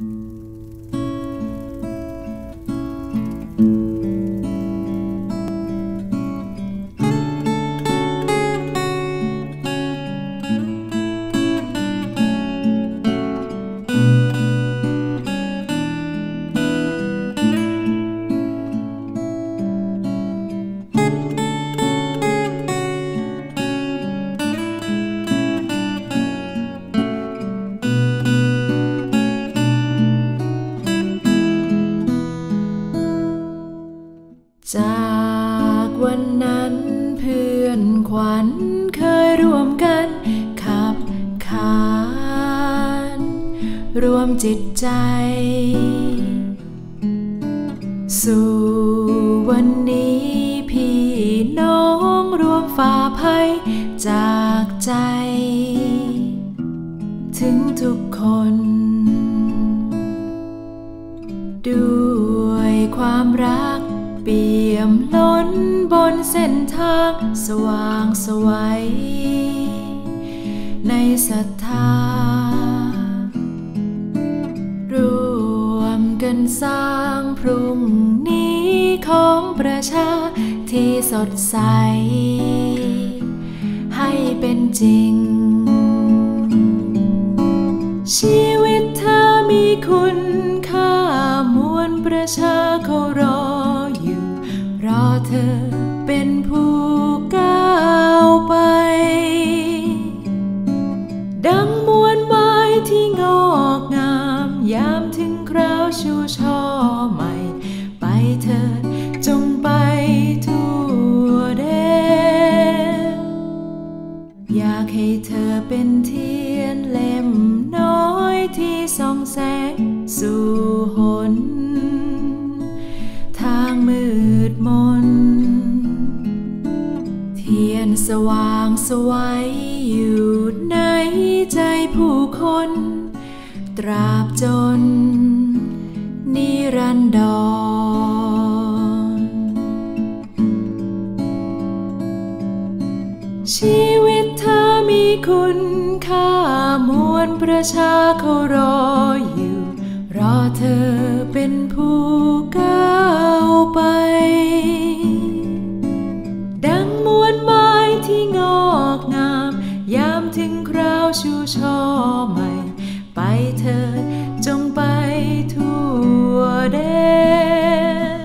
จ วันนั้นเพื่อนขวัญเคยร่วมกันขับขานรวมจิตใจ สู่วันนี้พี่น้องรวมฝ่าภัยจากใจ ถึงทุกคนด้ ส้นทางสว่างสวัยในศรัทธารวมกันสร้างพรุ่งนี้ของประชาที่สดใส ให้เป็นจริง ชีวิตเธอมีคุณค่ามวลประชาเขารออยู่รอเธอ เป็นผู้ก้าวไป สวัยอยู่ในใจผู้คน ตราบจน นิรันดร ชีวิตเธอมีคุณค่ามวลประชาเขารออยู่ รอเธอเป็นผู้ก้าวไป ดังมวลไม้ที่ง ชูช่อใหม่ ไปเธอจงไปทั่วแดน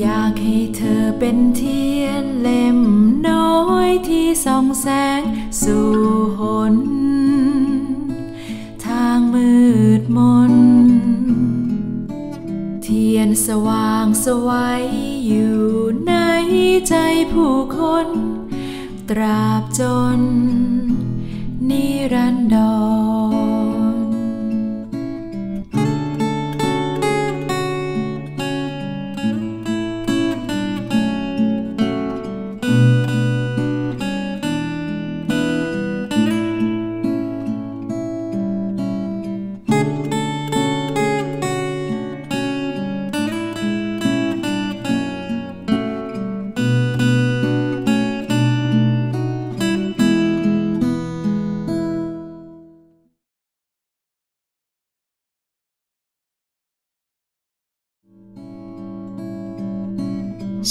อยากให้เธอเป็นเทียนเล่มน้อยที่ส่องแสงสู่หนทางมืดมน เทียนสว่างสวัยอยู่ในใจผู้คน ตราบจน นิรันดร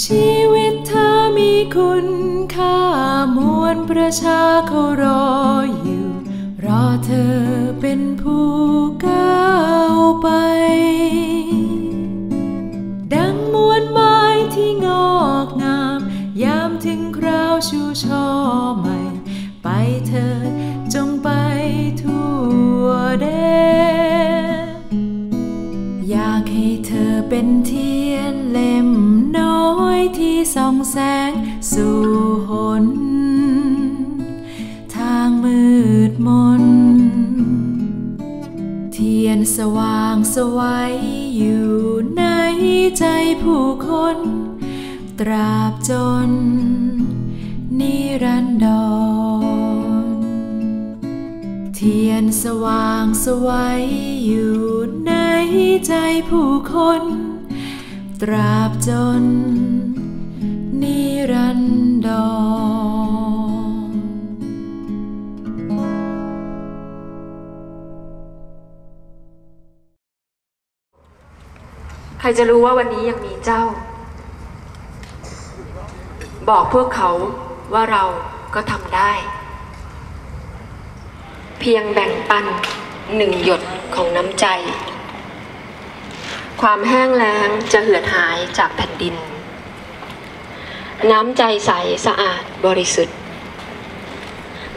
ชีวิตเธอมีคุณค่ามวลประชาเขารออยู่ รอเธอเป็นผู้ก้า แสงสู่หน ทางมืดมน เทียนสว่างสวัยอยู่ในใจผู้คน ตราบจน นิรันดร เทียนสว่างสวัยอยู่ในใจผู้คน ตราบจน นดรครจะรู้ว่าวันนี้ยังมีเจ้า บอกพวกเขาว่าเราก็ทำได้ เพียงแบ่งปันหนึ่งหยดของน้ำใจ ความแห้งแล้งจะเหือดหายจากแผ่นดิน น้ำใจใสสะอาดบริสุทธิ์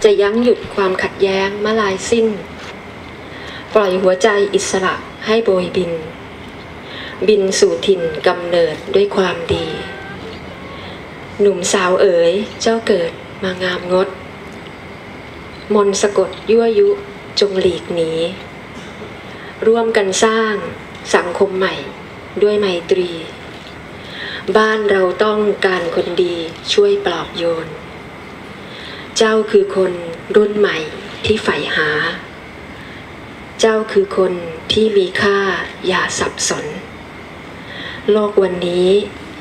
จะยั้งหยุดความขัดแย้งมาลายสิ้น ปล่อยหัวใจอิสระให้โบยบิน บินสู่ถิ่นกำเนิดด้วยความดี หนุ่มสาวเอ๋ยเจ้าเกิดมางามงด มนสะกดยั่วยุจงหลีกหนี ร่วมกันสร้างสังคมใหม่ด้วยไมตรี บ้านเราต้องการคนดีช่วยปลอบโยน เจ้าคือคนรุ่นใหม่ที่ใฝ่หา เจ้าคือคนที่มีค่าอย่าสับสน โลกวันนี้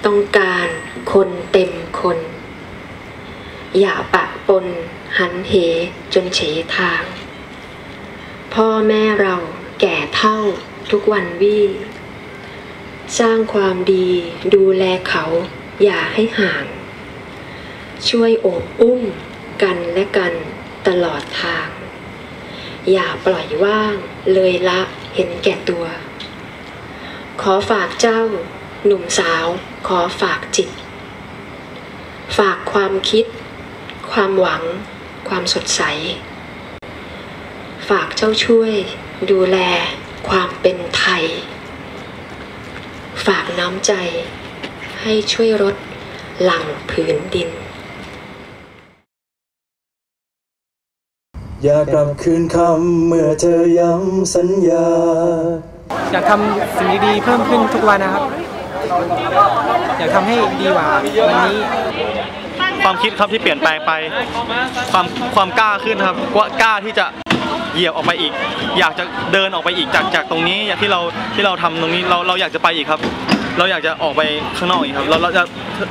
ต้องการคนเต็มคน อย่าปะปนหันเหจนเฉทาง พ่อแม่เราแก่เท่าทุกวันวี่ สร้างความดีดูแลเขาอย่าให้ห่าง ช่วยโอบอุ้มกันและกันตลอดทาง อย่าปล่อยว่างเลยละเห็นแก่ตัว ขอฝากเจ้า หนุ่มสาวขอฝากจิต ฝากความคิด ความหวัง ความสดใส ฝากเจ้าช่วย ดูแลความเป็นไทย ฝากน้ำใจ ให้ช่วยลดหลังผืนดิน อย่ากลับคืนคำเมื่อเธอย้ำสัญญา อยากทำสิ่งดีๆเพิ่มขึ้นทุกวันนะครับ อยากทำให้ดีกว่าวันนี้ ความคิดครับที่เปลี่ยนแปลงไป ความความกล้าขึ้นครับว่ากล้าที่จะเหยียบออกไปอีก อยากจะเดินออกไปอีกจากจากตรงนี้ อย่างที่เราที่เราทำตรงนี้เราเราอยากจะไปอีกครับ เราอยากจะออกไปข้างนอกอีกครับเราเราจะ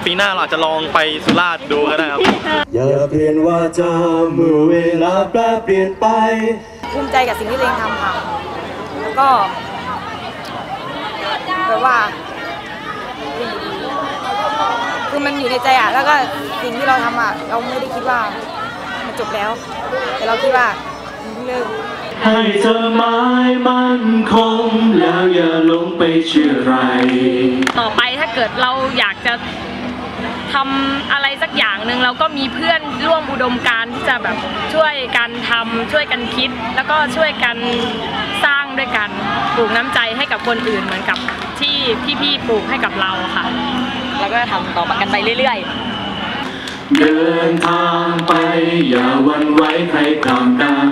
ปีหน้าเราอาจจะลองไปสุราษฎร์ดูก็ได้ครับ อย่าเปลี่ยนว่าจาเมื่อเวลาแปรเปลี่ยนไป ภูมิใจกับสิ่งที่ตัวเองทำค่ะ แล้วก็แปลว่า คือมันอยู่ในใจอะ แล้วก็สิ่งที่เราทำอะ เราไม่ได้คิดว่ามันจบแล้ว แต่เราคิดว่ามันเพิ่งเริ่ม ให้เธอหมายมั่นคง แล้วอย่าหลงไปเชื่อใคร ต่อไปถ้าเกิดเราอยากจะทำอะไรสักอย่างหนึ่งเราก็มีเพื่อนร่วมอุดมการณ์ที่จะแบบช่วยกันทำช่วยกันคิด แล้วก็ช่วยกันสร้างด้วยกันปลูกน้ำใจให้กับคนอื่นเหมือนกับที่พี่ๆปลูกให้กับเราค่ะ แล้วก็ทำต่อกันไปเรื่อยๆเดินทางไปอย่าหวันไหวใครตามดัง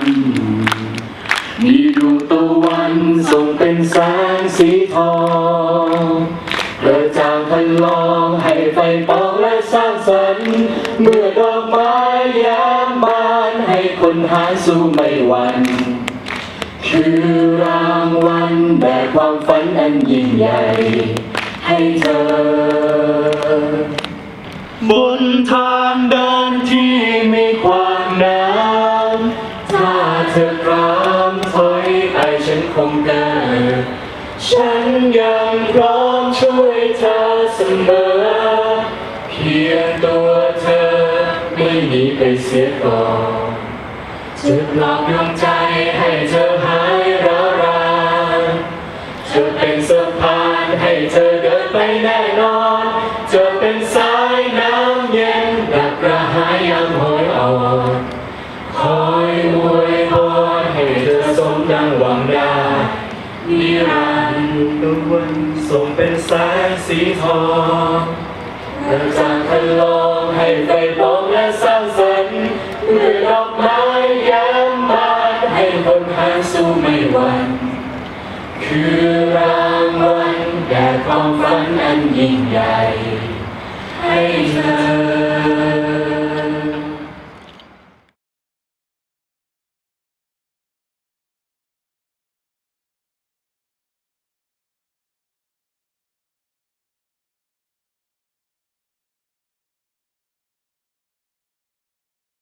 มีดวงตะวันส่งเป็นแสงสีทองเกิดจางพันลองให้ไฟปองและสร้างสรรค์ เมื่อดอกไม้แย้มบานให้คนหาสู้ไม่หวันคือรางวัลแด่ความฝันอันยิ่งใหญ่ ให้เธอ บนทางเดินที่มีความหน้ำ ฉันยังพร้อมช่วยเธอเสมอ เพียงตัวเธอไม่หนีไปเสียก่อนจะปลอบดวงใจให้เธอหายร้ารานจะเป็นสะพานให้เธอเดินไปแน่นอนจะเป็นสายน้ำเย็นดับกระหายยามโหยอ่อน คอยอวยพรให้เธอสมดังหวัง ส่งเป็นแสงสีทองนำสร้างคันลองให้ไฟลองและสร้างสรรค์ด้วยดอกไม้ย้มบานให้คนหาสู้ไม่หวั่นคือรางวัลแด่ความฝันอันยิ่งใหญ่ให้เธอ